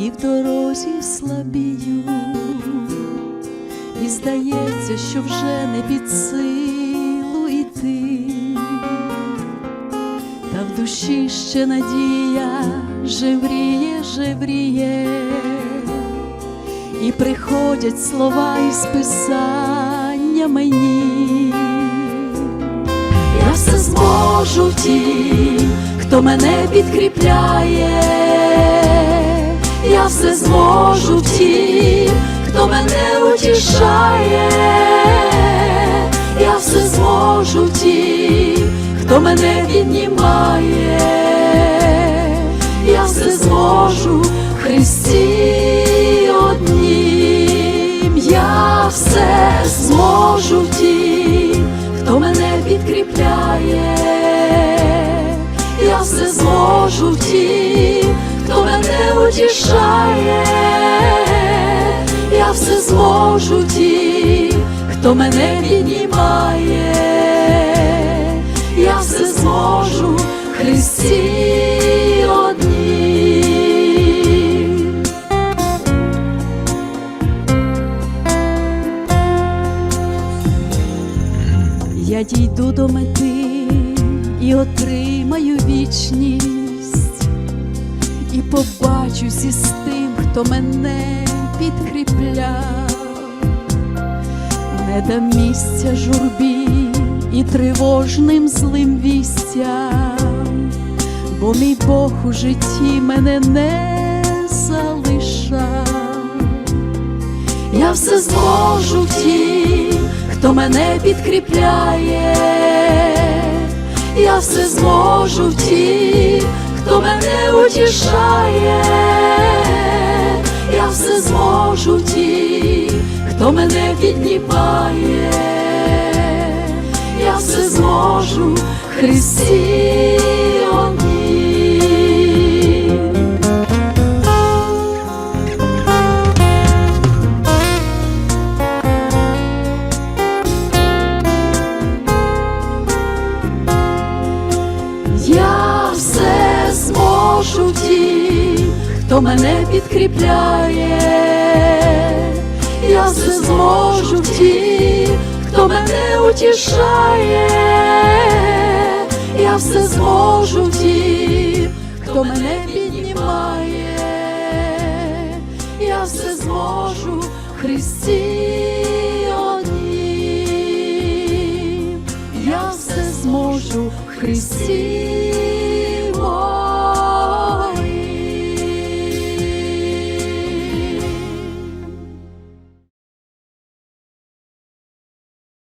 і в дорозі слабію, і здається, що вже не під силу йти, та в душі ще надія жевріє, жевріє, і приходять слова із писання мені. Я все зможу ті, хто мене підкріпляє я все зможу в тім, хто мене утішає, я все зможу в тім, хто мене піднімає, я все зможу Христі однім, я все зможу в тім, хто мене підкріпляє, я все зможу тім, мене утішає, я все зможу в тім, хто мене піднімає, я все зможу в Христі. Я дійду до мети і отримаю вічність, і побачусь із тим, хто мене підкріпляв, не дам місця журбі і тривожним злим вістям, бо мій Бог у житті мене не залишав. Я все зможу тім, хто мене підкріпляє, я все зможу в тім, хто мене утішає, я все зможу ті, хто мене піднімає, я все зможу Христі мене підкріпляє, я все зможу в тім, хто мене утішає, я все зможу в тім, хто мене піднімає, я все зможу в Христі я все зможу в Христі